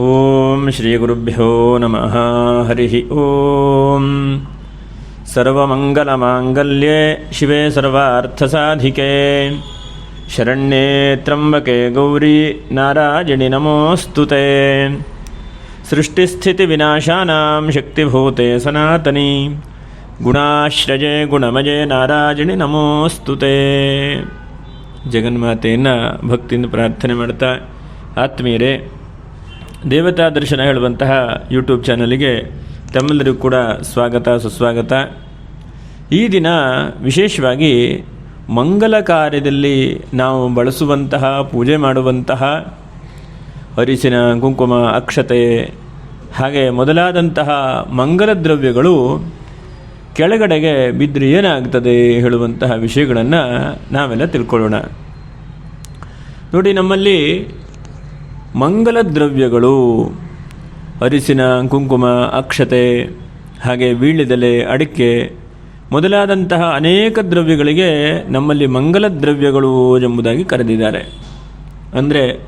ॐ श्रीगुरुभ्यो नमः हरिः ॐ सर्वमङ्गलमाङ्गल्ये शिवे सर्वार्थसाधिके शरण्ये त्र्यम्बके गौरी नारायणि नमोऽस्तु ते सृष्टिस्थितिविनाशानां शक्तिभूते सनातनी ಗುಣಾಶ್ರಜೆ ಗುಣಮಜೆ ನಾರಾಯಣಿ ನಮೋಸ್ತು ತೇ ಜಗನ್ಮಾತೆಯನ್ನು ಭಕ್ತಿಯಿಂದ ಪ್ರಾರ್ಥನೆ ಮಾಡ್ತಾ ಆತ್ಮೀಯರೇ ದೇವತಾ ದರ್ಶನ ಹೇಳುವಂತಹ ಯೂಟ್ಯೂಬ್ ಚಾನಲಿಗೆ ತಮ್ಮೆಲ್ಲರಿಗೂ ಕೂಡ ಸ್ವಾಗತ, ಸುಸ್ವಾಗತ. ಈ ದಿನ ವಿಶೇಷವಾಗಿ ಮಂಗಲ ಕಾರ್ಯದಲ್ಲಿ ನಾವು ಬಳಸುವಂತಹ, ಪೂಜೆ ಮಾಡುವಂತಹ ಅರಿಸಿನ ಕುಂಕುಮ, ಅಕ್ಷತೆ, ಹಾಗೆ ಮೊದಲಾದಂತಹ ಮಂಗಲ ದ್ರವ್ಯಗಳು ಕೆಳಗಡೆಗೆ ಬಿದ್ದರೆ ಏನಾಗ್ತದೆ ಹೇಳುವಂತಹ ವಿಷಯಗಳನ್ನು ನಾವೆಲ್ಲ ತಿಳ್ಕೊಳ್ಳೋಣ. ನೋಡಿ, ನಮ್ಮಲ್ಲಿ ಮಂಗಲ ದ್ರವ್ಯಗಳು ಅರಿಸಿನ ಕುಂಕುಮ, ಅಕ್ಷತೆ, ಹಾಗೆ ವೀಳ್ಯದೆಲೆ, ಅಡಿಕೆ ಮೊದಲಾದಂತಹ ಅನೇಕ ದ್ರವ್ಯಗಳಿಗೆ ನಮ್ಮಲ್ಲಿ ಮಂಗಲ ದ್ರವ್ಯಗಳು ಎಂಬುದಾಗಿ ಕರೆದಿದ್ದಾರೆ. ಅಂದರೆ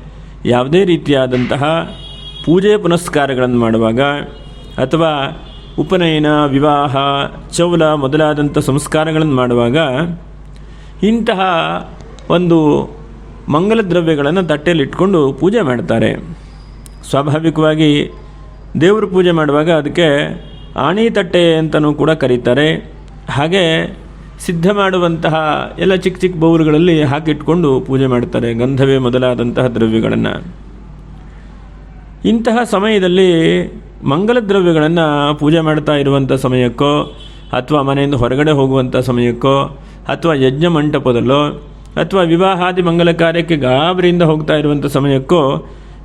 ಯಾವುದೇ ರೀತಿಯಾದಂತಹ ಪೂಜೆ ಪುನಸ್ಕಾರಗಳನ್ನು ಮಾಡುವಾಗ ಅಥವಾ ಉಪನಯನ, ವಿವಾಹ, ಚೌಲ ಮೊದಲಾದಂಥ ಸಂಸ್ಕಾರಗಳನ್ನು ಮಾಡುವಾಗ ಇಂತಹ ಒಂದು ಮಂಗಲ ದ್ರವ್ಯಗಳನ್ನು ತಟ್ಟೆಯಲ್ಲಿಟ್ಕೊಂಡು ಪೂಜೆ ಮಾಡ್ತಾರೆ. ಸ್ವಾಭಾವಿಕವಾಗಿ ದೇವರು ಪೂಜೆ ಮಾಡುವಾಗ ಅದಕ್ಕೆ ಆಣಿ ತಟ್ಟೆ ಅಂತಲೂ ಕೂಡ ಕರೀತಾರೆ. ಹಾಗೆ ಸಿದ್ಧ ಮಾಡುವಂತಹ ಎಲ್ಲ ಚಿಕ್ಕ ಚಿಕ್ಕ ಬೌಲ್ಗಳಲ್ಲಿ ಹಾಕಿಟ್ಕೊಂಡು ಪೂಜೆ ಮಾಡ್ತಾರೆ, ಗಂಧವೇ ಮೊದಲಾದಂತಹ ದ್ರವ್ಯಗಳನ್ನು. ಇಂತಹ ಸಮಯದಲ್ಲಿ ಮಂಗಲ ದ್ರವ್ಯಗಳನ್ನು ಪೂಜೆ ಮಾಡ್ತಾ ಇರುವಂಥ ಸಮಯಕ್ಕೋ, ಅಥವಾ ಮನೆಯಿಂದ ಹೊರಗಡೆ ಹೋಗುವಂಥ ಸಮಯಕ್ಕೋ, ಅಥವಾ ಯಜ್ಞ ಮಂಟಪದಲ್ಲೋ ಅಥವಾ ವಿವಾಹಾದಿ ಮಂಗಲ ಕಾರ್ಯಕ್ಕೆ ಗಾಬರಿಯಿಂದ ಹೋಗ್ತಾ ಇರುವಂಥ ಸಮಯಕ್ಕೋ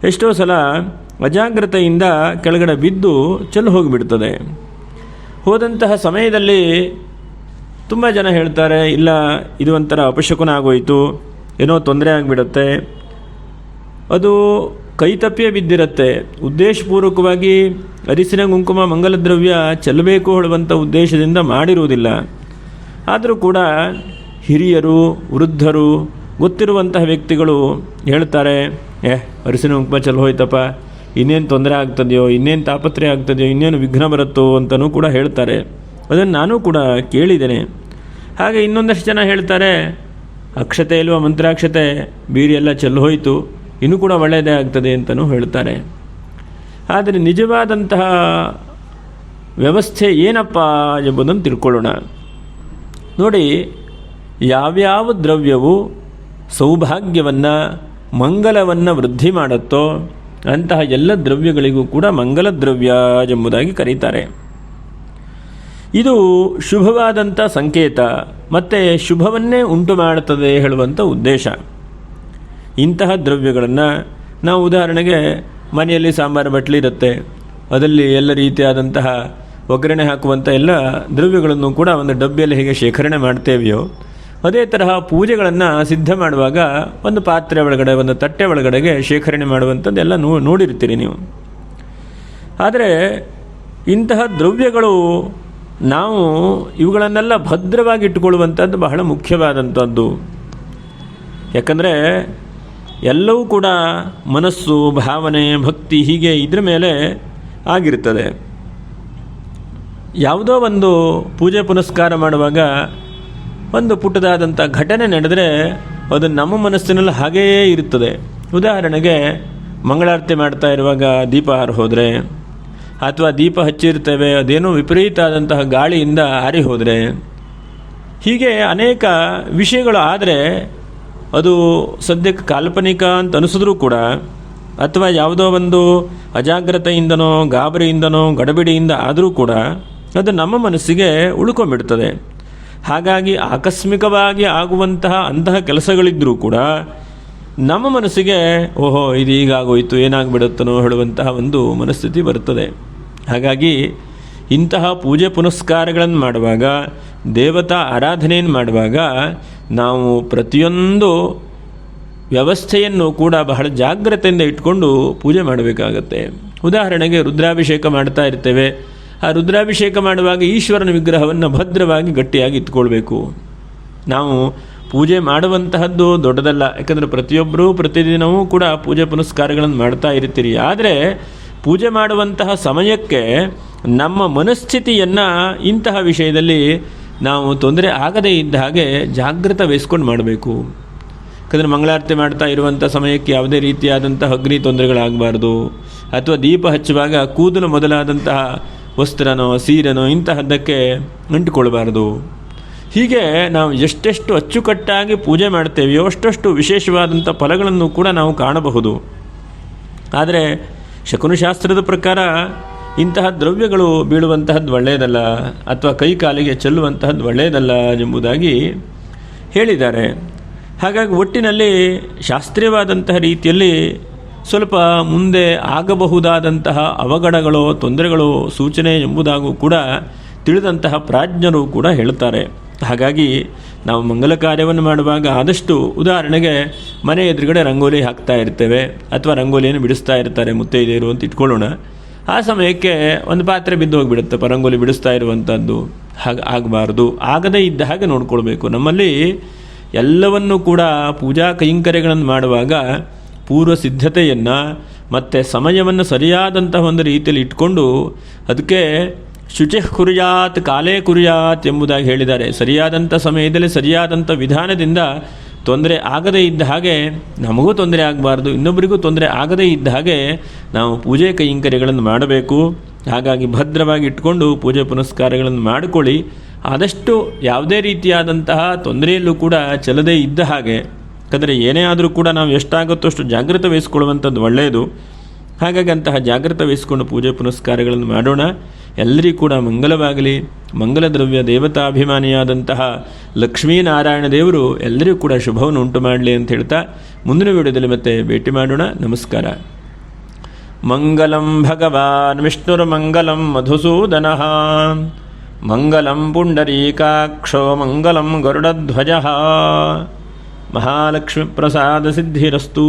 ಎಷ್ಟೋ ಸಲ ಅಜಾಗ್ರತೆಯಿಂದ ಕೆಳಗಡೆ ಬಿದ್ದು ಚೆಲ್ಲು ಹೋಗಿಬಿಡ್ತದೆ. ಹೋದಂತಹ ಸಮಯದಲ್ಲಿ ತುಂಬ ಜನ ಹೇಳ್ತಾರೆ, ಇಲ್ಲ, ಇದು ಒಂಥರ ಅಪಶಕುನ ಆಗೋಯಿತು, ಏನೋ ತೊಂದರೆ ಆಗಿಬಿಡುತ್ತೆ. ಅದು ಕೈತಪ್ಪಿಯೇ ಬಿದ್ದಿರುತ್ತೆ. ಉದ್ದೇಶಪೂರ್ವಕವಾಗಿ ಅರಿಸಿನ ಕುಂಕುಮ ಮಂಗಲ ದ್ರವ್ಯ ಚೆಲ್ಲಬೇಕು ಹೇಳುವಂಥ ಉದ್ದೇಶದಿಂದ ಮಾಡಿರುವುದಿಲ್ಲ. ಆದರೂ ಕೂಡ ಹಿರಿಯರು, ವೃದ್ಧರು, ಗೊತ್ತಿರುವಂತಹ ವ್ಯಕ್ತಿಗಳು ಹೇಳ್ತಾರೆ, ಏ ಅರಿಸಿನ ಕುಂಕುಮ ಚಲೋ ಹೋಯ್ತಪ್ಪ. ಇನ್ನೇನು ತೊಂದರೆ ಆಗ್ತದೆಯೋ, ಇನ್ನೇನು ತಾಪತ್ರೆ ಆಗ್ತದೆಯೋ, ಇನ್ನೇನು ವಿಘ್ನ ಬರುತ್ತೋ ಅಂತಲೂ ಕೂಡ ಹೇಳ್ತಾರೆ. ಅದನ್ನು ನಾನು ಕೂಡ ಕೇಳಿದ್ದೇನೆ. ಹಾಗೆ ಇನ್ನೊಂದಷ್ಟು ಜನ ಹೇಳ್ತಾರೆ, ಅಕ್ಷತೆ ಇಲ್ವ ಮಂತ್ರಾಕ್ಷತೆ? ಬೀರಿ ಎಲ್ಲ ಚೆಲ್ಲು ಹೋಯಿತು. ಇನ್ನೂ ಕೂಡ ಒಳ್ಳೆಯದೇ ಆಗ್ತದೆ ಅಂತಲೂ ಹೇಳ್ತಾರೆ. ಆದರೆ ನಿಜವಾದಂತಹ ವ್ಯವಸ್ಥೆ ಏನಪ್ಪ ಎಂಬುದನ್ನು ತಿಳ್ಕೊಳ್ಳೋಣ. ನೋಡಿ ಯಾವ್ಯಾವ ದ್ರವ್ಯವು ಸೌಭಾಗ್ಯವನ್ನು, ಮಂಗಲವನ್ನು ವೃದ್ಧಿ ಮಾಡುತ್ತೋ ಅಂತಹ ಎಲ್ಲ ದ್ರವ್ಯಗಳಿಗೂ ಕೂಡ ಮಂಗಲ ದ್ರವ್ಯ ಎಂಬುದಾಗಿ ಕರೀತಾರೆ. ಇದು ಶುಭವಾದಂಥ ಸಂಕೇತ, ಮತ್ತು ಶುಭವನ್ನೇ ಉಂಟು ಮಾಡುತ್ತದೆ ಹೇಳುವಂಥ ಉದ್ದೇಶ. ಇಂತಹ ದ್ರವ್ಯಗಳನ್ನು ನಾವು ಉದಾಹರಣೆಗೆ ಮನೆಯಲ್ಲಿ ಸಾಂಬಾರು ಬಟ್ಲಿ ಇರುತ್ತೆ, ಅದರಲ್ಲಿ ಎಲ್ಲ ರೀತಿಯಾದಂತಹ ಒಗ್ಗರಣೆ ಹಾಕುವಂಥ ಎಲ್ಲ ದ್ರವ್ಯಗಳನ್ನು ಕೂಡ ಒಂದು ಡಬ್ಬಿಯಲ್ಲಿ ಹೇಗೆ ಶೇಖರಣೆ ಮಾಡ್ತೇವೆಯೋ ಅದೇ ತರಹ ಪೂಜೆಗಳನ್ನು ಸಿದ್ಧ ಮಾಡುವಾಗ ಒಂದು ಪಾತ್ರೆ ಒಳಗಡೆ, ಒಂದು ತಟ್ಟೆ ಒಳಗಡೆಗೆ ಶೇಖರಣೆ ಮಾಡುವಂಥದ್ದೆಲ್ಲ ನೋ ನೋಡಿರ್ತೀರಿ ನೀವು. ಆದರೆ ಇಂತಹ ದ್ರವ್ಯಗಳು ನಾವು ಇವುಗಳನ್ನೆಲ್ಲ ಭದ್ರವಾಗಿ ಇಟ್ಟುಕೊಳ್ಳುವಂಥದ್ದು ಬಹಳ ಮುಖ್ಯವಾದಂಥದ್ದು. ಯಾಕಂದರೆ ಎಲ್ಲವೂ ಕೂಡ ಮನಸ್ಸು, ಭಾವನೆ, ಭಕ್ತಿ ಹೀಗೆ ಇದ್ರ ಮೇಲೆ ಆಗಿರ್ತದೆ ಯಾವುದೋ ಒಂದು ಪೂಜೆ ಪುನಸ್ಕಾರ ಮಾಡುವಾಗ ಒಂದು ಪುಟ್ಟದಾದಂಥ ಘಟನೆ ನಡೆದರೆ ಅದು ನಮ್ಮ ಮನಸ್ಸಿನಲ್ಲಿ ಹಾಗೆಯೇ ಇರುತ್ತದೆ. ಉದಾಹರಣೆಗೆ, ಮಂಗಳಾರತಿ ಮಾಡ್ತಾ ಇರುವಾಗ ದೀಪ ಹಾರಿ ಹೋದರೆ, ಅಥವಾ ದೀಪ ಹಚ್ಚಿರ್ತೇವೆ, ಅದೇನೋ ವಿಪರೀತ ಆದಂತಹ ಗಾಳಿಯಿಂದ ಹಾರಿ ಹೋದರೆ, ಹೀಗೆ ಅನೇಕ ವಿಷಯಗಳು ಆದರೆ ಅದು ಸದ್ಯಕ್ಕೆ ಕಾಲ್ಪನಿಕ ಅಂತ ಅನಿಸಿದ್ರೂ ಕೂಡ, ಅಥವಾ ಯಾವುದೋ ಒಂದು ಅಜಾಗ್ರತೆಯಿಂದನೋ, ಗಾಬರಿಯಿಂದನೋ, ಗಡಬಿಡಿಯಿಂದ ಆದರೂ ಕೂಡ ಅದು ನಮ್ಮ ಮನಸ್ಸಿಗೆ ಉಳ್ಕೊಂಬಿಡ್ತದೆ ಹಾಗಾಗಿ ಆಕಸ್ಮಿಕವಾಗಿ ಆಗುವಂತಹ ಅಂತಹ ಕೆಲಸಗಳಿದ್ದರೂ ಕೂಡ ನಮ್ಮ ಮನಸ್ಸಿಗೆ, ಓಹೋ, ಇದು ಹೀಗಾಗೋಯ್ತು ಏನಾಗ್ಬಿಡುತ್ತನೋ ಹೇಳುವಂತಹ ಒಂದು ಮನಸ್ಥಿತಿ ಬರುತ್ತದೆ. ಹಾಗಾಗಿ ಇಂತಹ ಪೂಜೆ ಪುನಸ್ಕಾರಗಳನ್ನು ಮಾಡುವಾಗ, ದೇವತಾ ಆರಾಧನೆಯನ್ನು ಮಾಡುವಾಗ ನಾವು ಪ್ರತಿಯೊಂದು ವ್ಯವಸ್ಥೆಯನ್ನು ಕೂಡ ಬಹಳ ಜಾಗ್ರತೆಯಿಂದ ಇಟ್ಕೊಂಡು ಪೂಜೆ ಮಾಡಬೇಕಾಗತ್ತೆ. ಉದಾಹರಣೆಗೆ ರುದ್ರಾಭಿಷೇಕ ಮಾಡ್ತಾ ಇರ್ತೇವೆ. ಆ ರುದ್ರಾಭಿಷೇಕ ಮಾಡುವಾಗ ಈಶ್ವರನ ವಿಗ್ರಹವನ್ನು ಭದ್ರವಾಗಿ ಗಟ್ಟಿಯಾಗಿ ಇಟ್ಕೊಳ್ಬೇಕು. ನಾವು ಪೂಜೆ ಮಾಡುವಂತಹದ್ದು ದೊಡ್ಡದಲ್ಲ. ಯಾಕಂದರೆ ಪ್ರತಿಯೊಬ್ಬರೂ ಪ್ರತಿದಿನವೂ ಕೂಡ ಪೂಜೆ ಪುನಸ್ಕಾರಗಳನ್ನು ಮಾಡ್ತಾ ಇರ್ತೀರಿ. ಆದರೆ ಪೂಜೆ ಮಾಡುವಂತಹ ಸಮಯಕ್ಕೆ ನಮ್ಮ ಮನಸ್ಥಿತಿಯನ್ನು ಇಂತಹ ವಿಷಯದಲ್ಲಿ ನಾವು ತೊಂದರೆ ಆಗದೇ ಇದ್ದ ಹಾಗೆ ಜಾಗೃತ ವಹಿಸ್ಕೊಂಡು ಮಾಡಬೇಕು. ಯಾಕಂದರೆ ಮಂಗಳಾರತಿ ಮಾಡ್ತಾ ಇರುವಂಥ ಸಮಯಕ್ಕೆ ಯಾವುದೇ ರೀತಿಯಾದಂಥ ಅಗ್ನಿ ತೊಂದರೆಗಳಾಗಬಾರ್ದು. ಅಥವಾ ದೀಪ ಹಚ್ಚುವಾಗ ಕೂದಲು ಮೊದಲಾದಂತಹ ವಸ್ತ್ರನೋ, ಸೀರೆನೋ ಇಂತಹದ್ದಕ್ಕೆ ಅಂಟಿಕೊಳ್ಬಾರ್ದು ಹೀಗೆ ನಾವು ಎಷ್ಟೆಷ್ಟು ಅಚ್ಚುಕಟ್ಟಾಗಿ ಪೂಜೆ ಮಾಡ್ತೇವೆಯೋ ಅಷ್ಟಷ್ಟು ವಿಶೇಷವಾದಂಥ ಫಲಗಳನ್ನು ಕೂಡ ನಾವು ಕಾಣಬಹುದು. ಆದರೆ ಶಕುನಶಾಸ್ತ್ರದ ಪ್ರಕಾರ ಇಂತಹ ದ್ರವ್ಯಗಳು ಬೀಳುವಂತಹದ್ದು ಒಳ್ಳೆಯದಲ್ಲ ಅಥವಾ ಕೈ ಕಾಲಿಗೆ ಚೆಲ್ಲುವಂತಹದ್ದು ಒಳ್ಳೆಯದಲ್ಲ ಎಂಬುದಾಗಿ ಹೇಳಿದ್ದಾರೆ. ಹಾಗಾಗಿ ಒಟ್ಟಿನಲ್ಲಿ ಶಾಸ್ತ್ರೀಯವಾದಂತಹ ರೀತಿಯಲ್ಲಿ ಸ್ವಲ್ಪ ಮುಂದೆ ಆಗಬಹುದಾದಂತಹ ಅವಘಡಗಳೋ ತೊಂದರೆಗಳೋ ಸೂಚನೆ ಎಂಬುದಾಗೂ ಕೂಡ ತಿಳಿದಂತಹ ಪ್ರಾಜ್ಞರು ಕೂಡ ಹೇಳ್ತಾರೆ ಹಾಗಾಗಿ ನಾವು ಮಂಗಲ ಕಾರ್ಯವನ್ನು ಮಾಡುವಾಗ ಆದಷ್ಟು ಉದಾಹರಣೆಗೆ ಮನೆ ಎದುರುಗಡೆ ರಂಗೋಲಿ ಹಾಕ್ತಾ ಇರ್ತೇವೆ ಅಥವಾ ರಂಗೋಲಿಯನ್ನು ಬಿಡಿಸ್ತಾ ಇರ್ತಾರೆ ಮುತ್ತೈದೆಯರು ಅಂತ ಇಟ್ಕೊಳ್ಳೋಣ. ಆ ಸಮಯಕ್ಕೆ ಒಂದು ಪಾತ್ರೆ ಬಿದ್ದು ಹೋಗಿಬಿಡುತ್ತೆ ರಂಗೋಲಿ ಬಿಡಿಸ್ತಾ ಇರುವಂಥದ್ದು ಹಾಗೆ ಆಗಬಾರ್ದು, ಆಗದೇ ಇದ್ದ ಹಾಗೆ ನೋಡ್ಕೊಳ್ಬೇಕು. ನಮ್ಮಲ್ಲಿ ಎಲ್ಲವನ್ನು ಕೂಡ ಪೂಜಾ ಕೈಂಕರ್ಯಗಳನ್ನು ಮಾಡುವಾಗ ಪೂರ್ವ ಸಿದ್ಧತೆಯನ್ನು ಮತ್ತು ಸಮಯವನ್ನು ಸರಿಯಾದಂತಹ ಒಂದು ರೀತಿಯಲ್ಲಿ ಇಟ್ಕೊಂಡು ಅದಕ್ಕೆ ಶುಚಿ ಕುರಿಯಾತ್, ಕಾಲೇ ಕುರಿಯಾತ್ ಎಂಬುದಾಗಿ ಹೇಳಿದ್ದಾರೆ. ಸರಿಯಾದಂಥ ಸಮಯದಲ್ಲಿ ಸರಿಯಾದಂಥ ವಿಧಾನದಿಂದ ತೊಂದರೆ ಆಗದೇ ಇದ್ದ ಹಾಗೆ, ನಮಗೂ ತೊಂದರೆ ಆಗಬಾರ್ದು, ಇನ್ನೊಬ್ಬರಿಗೂ ತೊಂದರೆ ಆಗದೇ ಇದ್ದ ಹಾಗೆ ನಾವು ಪೂಜೆ ಕೈಂಕರ್ಯಗಳನ್ನು ಮಾಡಬೇಕು. ಹಾಗಾಗಿ ಭದ್ರವಾಗಿ ಇಟ್ಕೊಂಡು ಪೂಜೆ ಪುನಸ್ಕಾರಗಳನ್ನು ಮಾಡಿಕೊಳ್ಳಿ. ಆದಷ್ಟು ಯಾವುದೇ ರೀತಿಯಾದಂತಹ ತೊಂದರೆಯಲ್ಲೂ ಕೂಡ ಚಲದೇ ಇದ್ದ ಹಾಗೆ ಯಾಕಂದರೆ ಏನೇ ಆದರೂ ಕೂಡ ನಾವು ಎಷ್ಟಾಗುತ್ತೋ ಅಷ್ಟು ಜಾಗೃತ ವಹಿಸ್ಕೊಳ್ಳುವಂಥದ್ದು ಒಳ್ಳೆಯದು. ಹಾಗಾಗಿ ಅಂತಹ ಜಾಗೃತ ವಹಿಸಿಕೊಂಡು ಪೂಜೆ ಪುನಸ್ಕಾರಗಳನ್ನು ಮಾಡೋಣ. ಎಲ್ಲರಿಗೂ ಕೂಡ ಮಂಗಲವಾಗಲಿ. ಮಂಗಲ ದ್ರವ್ಯ ದೇವತಾಭಿಮಾನಿಯಾದಂತಹ ಲಕ್ಷ್ಮೀನಾರಾಯಣ ದೇವರು ಎಲ್ಲರಿಗೂ ಕೂಡ ಶುಭವನ್ನು ಉಂಟು ಮಾಡಲಿ ಅಂತ ಹೇಳ್ತಾ ಮುಂದಿನ ವಿಡಿಯೋದಲ್ಲಿ ಮತ್ತೆ ಭೇಟಿ ಮಾಡೋಣ. ನಮಸ್ಕಾರ. ಮಂಗಲಂ ಭಗವಾನ್ ವಿಷ್ಣುರ್ಮಂಗಲಂ ಮಧುಸೂದನ. ಮಂಗಲಂ ಪುಂಡರೀಕಾಕ್ಷೋ ಮಂಗಲಂ ಗರುಡಧ್ವಜ. महालक्ष्मीप्रसादसिद्धिरस्तु।